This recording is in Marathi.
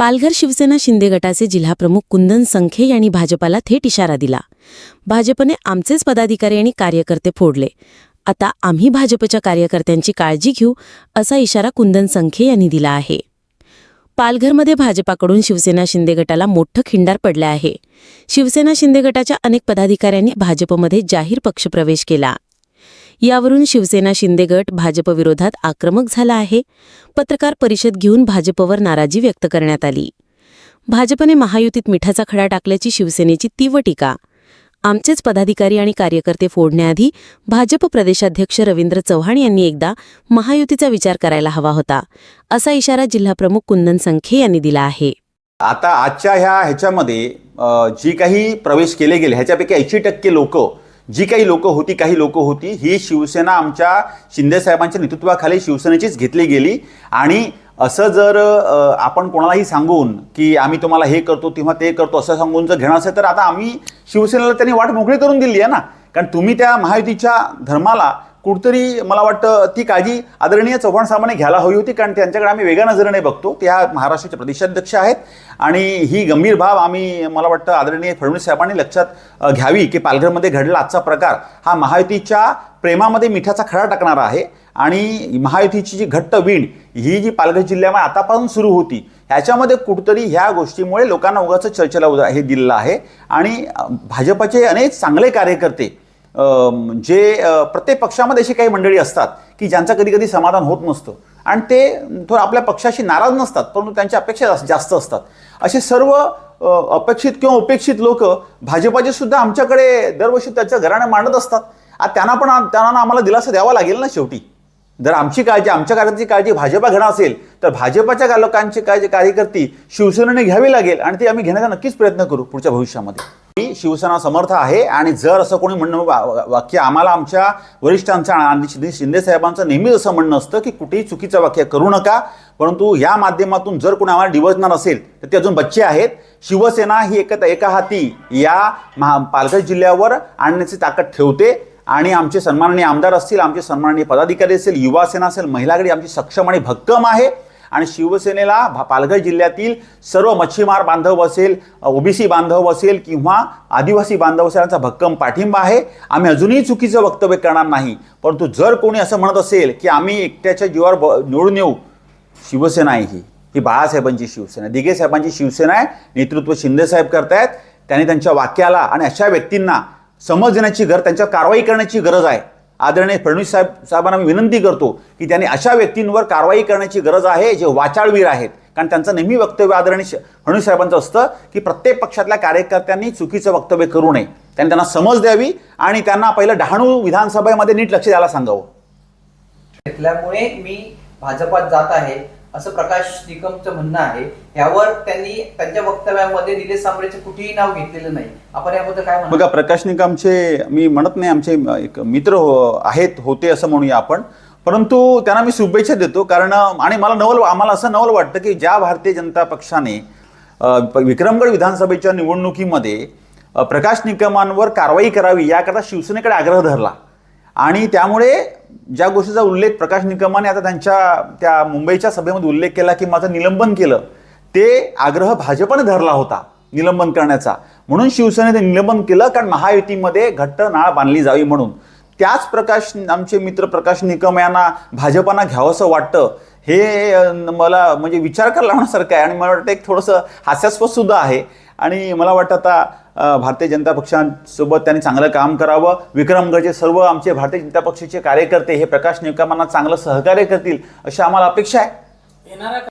पालघर शिवसेना शिंदे गटाचे जिल्हाप्रमुख कुंदन संखे यांनी भाजपाला थेट इशारा दिला. भाजपने आमचेच पदाधिकारी आणि कार्यकर्ते फोडले. आता आम्ही भाजपच्या कार्यकर्त्यांची काळजी घेऊ असा इशारा कुंदन संखे यांनी दिला आहे. पालघरमध्ये भाजपाकडून शिवसेना शिंदे गटाला मोठं खिंडार पडलं आहे. शिवसेना शिंदे गटाच्या अनेक पदाधिकाऱ्यांनी भाजपमध्ये जाहीर पक्षप्रवेश केला. यावरून शिवसेना शिंदे गट भाजपविरोधात आक्रमक झाला आहे. पत्रकार परिषद घेऊन भाजपवर नाराजी व्यक्त करण्यात आली. भाजपने महायुतीत मिठाचा खडा टाकल्याची शिवसेनेची तीव्र टीका. आमचेच पदाधिकारी आणि कार्यकर्ते फोडण्याआधी भाजप प्रदेशाध्यक्ष रवींद्र चव्हाण यांनी एकदा महायुतीचा विचार करायला हवा होता असा इशारा जिल्हाप्रमुख कुंदन संखे यांनी दिला आहे. आता आजच्या ह्या ह्याच्यामध्ये जी काही प्रवेश केले गेले ह्याच्यापैकी ऐंशी टक्के लोक जी काही लोक होती काही लोक होती ही शिवसेना आमच्या शिंदे साहेबांच्या नेतृत्वाखाली शिवसेनेचीच घेतली गेली. आणि असं जर आपण कोणालाही सांगून की आम्ही तुम्हाला हे करतो तेव्हा ते करतो असं सांगून जर घेणार असेल तर आता आम्ही शिवसेनेला त्यांनी वाट मोकळी करून दिली आहे ना. कारण तुम्ही त्या महायुतीच्या धर्माला कुठतरी मला वाटतं ती काळजी आदरणीय चव्हाण साहेबांनी घ्यायला हवी होती कारण त्यांच्याकडे आम्ही वेगळ्या नजरेने बघतो. त्या ह्या महाराष्ट्राचे प्रदेशाध्यक्ष आहेत आणि ही गंभीर भाव आम्ही मला वाटतं आदरणीय फडणवीस साहेबांनी लक्षात घ्यावी की पालघरमध्ये घडला आजचा प्रकार हा महायुतीच्या प्रेमामध्ये मिठाचा खडा टाकणारा आहे आणि महायुतीची जी घट्ट वीण ही जी पालघर जिल्ह्यामध्ये आतापासून सुरू होती ह्याच्यामध्ये कुठतरी ह्या गोष्टीमुळे लोकांना उगाच चर्चेला उदा हे दिलेलं आहे. आणि भाजपाचे भाजपचे अनेक चांगले कार्यकर्ते जे प्रत्येक पक्षामध्ये अशी काही मंडळी असतात की ज्यांचं कधी कधी समाधान होत नसतं. आणि ते थोडं आपल्या पक्षाशी नाराज नसतात परंतु त्यांच्या अपेक्षा जास्त- असतात. असे सर्व अपेक्षित किंवा उपेक्षित लोक भाजपाचे सुद्धा आमच्याकडे दरवर्षी त्याच्या घराणं मांडत असतात. आता त्यांना पण त्यांना आम्हाला दिलासा द्यावा लागेल ना शेवटी. जर आमची काळजी आमच्या कार्याची काळजी भाजपा घेणार असेल तर भाजपाच्या लोकांची काळजी कार्यकर्ती शिवसेनेने घ्यावी लागेल आणि ती आम्ही घेण्याचा नक्कीच प्रयत्न करू पुढच्या भविष्यामध्ये. मी शिवसेना समर्थ आहे आणि जर असं कोणी म्हणणं वाक्य आम्हाला आमच्या वरिष्ठांचं आणि शिंदे साहेबांचं नेहमीच असं म्हणणं असतं की कुठेही चुकीचं वाक्य करू नका परंतु या माध्यमातून जर कोणी आम्हाला डिवचणार असेल तर ते अजून बच्चे आहेत. शिवसेना ही एक एका हाती या महा पालघर जिल्ह्यावर आणण्याची ताकद ठेवते आणि आमचे सन्माननीय आमदार असतील आमचे सन्माननीय पदाधिकारी असेल युवासेना असेल महिला आमची सक्षम आणि भक्कम आहे. आणि शिवसेनेला भा- पालघर जिल्ह्यातील सर्व मच्छीमार बांधव असेल ओबीसी बांधव असेल किंवा आदिवासी बांधव असेल यांचा भक्कम पाठिंबा आहे. आम्ही अजूनही चुकीचं वक्तव्य करणार नाही. परंतु जर कोणी असं म्हणत असेल की आम्ही एकट्याच्या जीवावर ब- निवडून येऊ शिवसेना आहे ही. ही बाळासाहेबांची शिवसेना दिघे साहेबांची शिवसेना आहे. नेतृत्व शिंदे साहेब करतायत. त्यांनी त्यांच्या वाक्याला आणि अशा व्यक्तींना समज देण्याची गरज त्यांच्यावर कारवाई करण्याची गरज आहे. आदरणीय फडणवीस साहेब साहेबांना मी विनंती करतो की त्यांनी अशा व्यक्तींवर कारवाई करण्याची गरज आहे जे वाचाळवीर आहेत. कारण त्यांचं नेहमी वक्तव्य आदरणीय फडणवीस साहेबांचं असतं की प्रत्येक पक्षातल्या कार्यकर्त्यांनी चुकीचं वक्तव्य करू नये. त्यांनी त्यांना समज द्यावी आणि त्यांना पहिलं डहाणू विधानसभेमध्ये नीट लक्ष द्यायला सांगावं. घेतल्यामुळे मी भाजपात जात आहे. असं प्रकाश निकमचं म्हणणं आहे. यावर त्यांनी त्यांच्या वक्तव्यामध्ये निलेश सांबळेचं कुठेही नाव घेतलेलं नाही. आपण याबद्दल काय बघा प्रकाश निकमचे मी म्हणत नाही आमचे एक मित्र हो- आहेत होते असं म्हणूया आपण. परंतु त्यांना मी शुभेच्छा देतो कारण आणि मला नवल आम्हाला असं नवल वाटतं की ज्या भारतीय जनता पक्षाने विक्रमगड विधानसभेच्या निवडणुकीमध्ये प्रकाश निकमांवर कारवाई करावी याकरता शिवसेनेकडे आग्रह धरला. आणि त्यामुळे ज्या गोष्टीचा उल्लेख प्रकाश निकमाने आता त्यांच्या त्या मुंबईच्या सभेमध्ये उल्लेख केला की माझं निलंबन केलं ते आग्रह भाजपने धरला होता निलंबन करण्याचा. म्हणून शिवसेनेने निलंबन केलं कारण महायुतीमध्ये घट्ट नाळ बांधली जावी म्हणून. त्याच प्रकाश आमचे मित्र प्रकाश निकम यांना भाजपानं घ्यावंसं वाटतं. हे मला म्हणजे विचार करायला लावण्यासारखं आहे आणि मला वाटतं एक थोडंसं हास्यास्पद सुद्धा आहे. आणि मला वाटतं आता भारतीय जनता पक्षांसोबत त्यांनी चांगलं काम करावं. विक्रमगडचे सर्व आमचे भारतीय जनता पक्षाचे कार्यकर्ते हे प्रकाश निकमांना चांगलं सहकार्य करतील अशी आम्हाला अपेक्षा आहे.